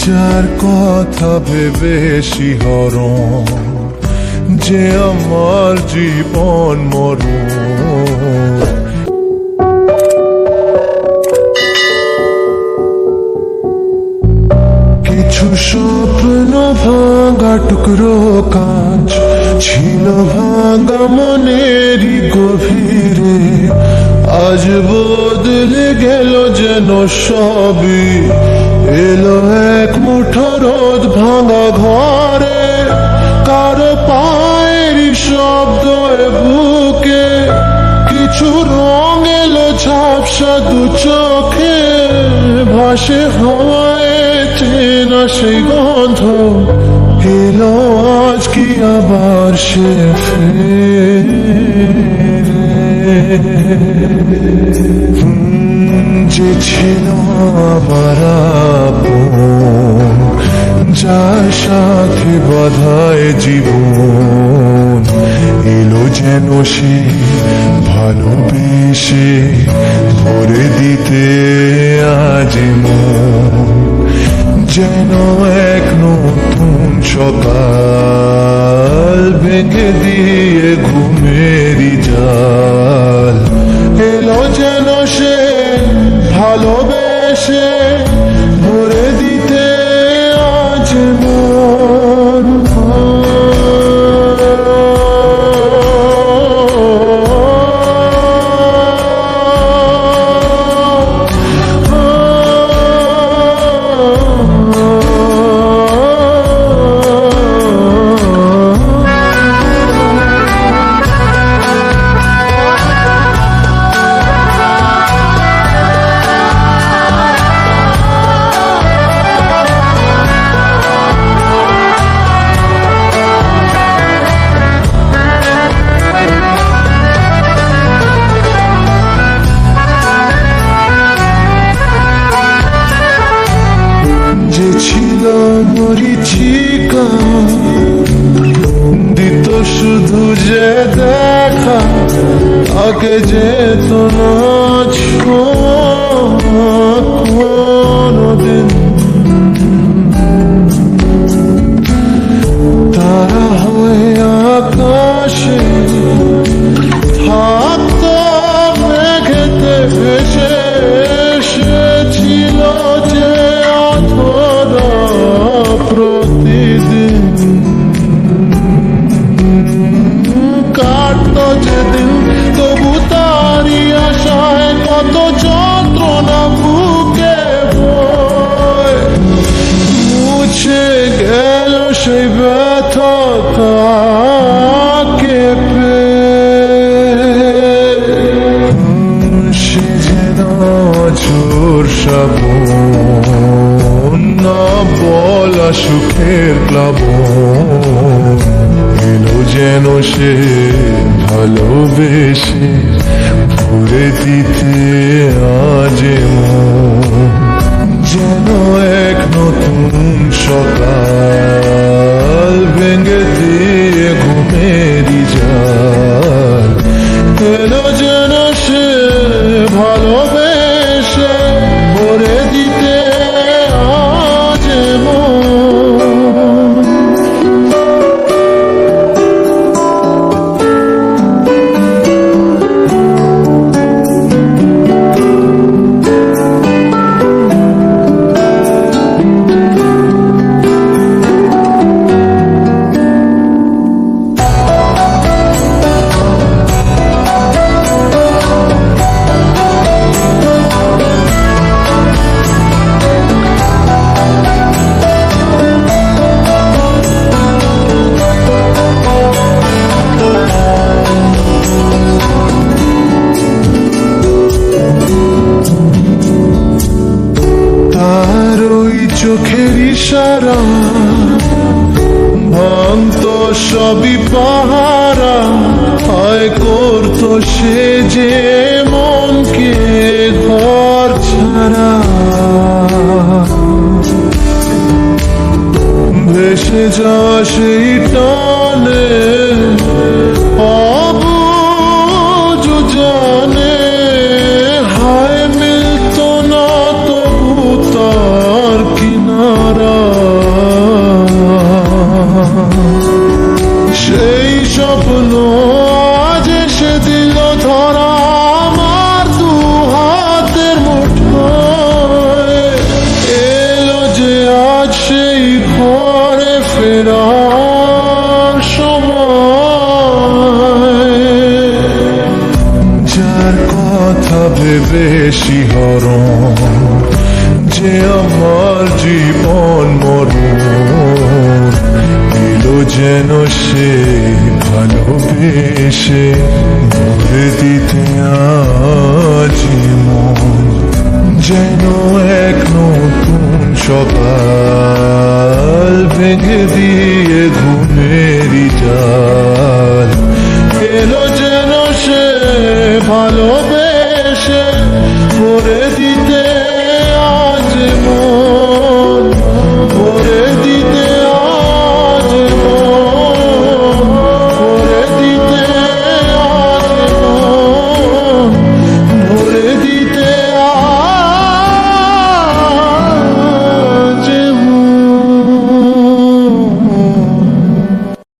যার কথা ভেবে শিহরণ যে আমার জীবন মরণ। কিছু স্বপ্ন ভাঙা টুকরো কাজ, ছিল ভাঙা মনেরই গভীরে। আজ বদলে গেল যেন সবই, এলো রোদ ভাঙা ঘরে, কারও পায়ের শব্দ বুকে, কিছু রং এলো ঝাপসা দু চোখে, ভাসে হওয়ায় চেনা সেই গন্ধ, এলো আজ কি আবার সে যে ছিল আমার যার সাথে বাধায় জীবন এলো যেন সে ভালোবেসে ভরে দিতে আজ যেন এক নতুন সকাল ভেঙে দিয়ে ঘুমেরি জাল এলো যেন সে ভালোবেসে দেখা আগে যেত না কোনোদিন সে যেন চোর না বলা সুখের প্লাবন, এলো যেন সে ভালোবেসে ভরে দিতে আজ যেন এক নতুন সকাল সবই পাহারা হয় করতো সে যে শিহরণ যে আমার জীবন মরণ দিল যেন সে ভালোবেসে ভরে দিতে মন যেন এক নতুন সকাল ভেঙে দিয়ে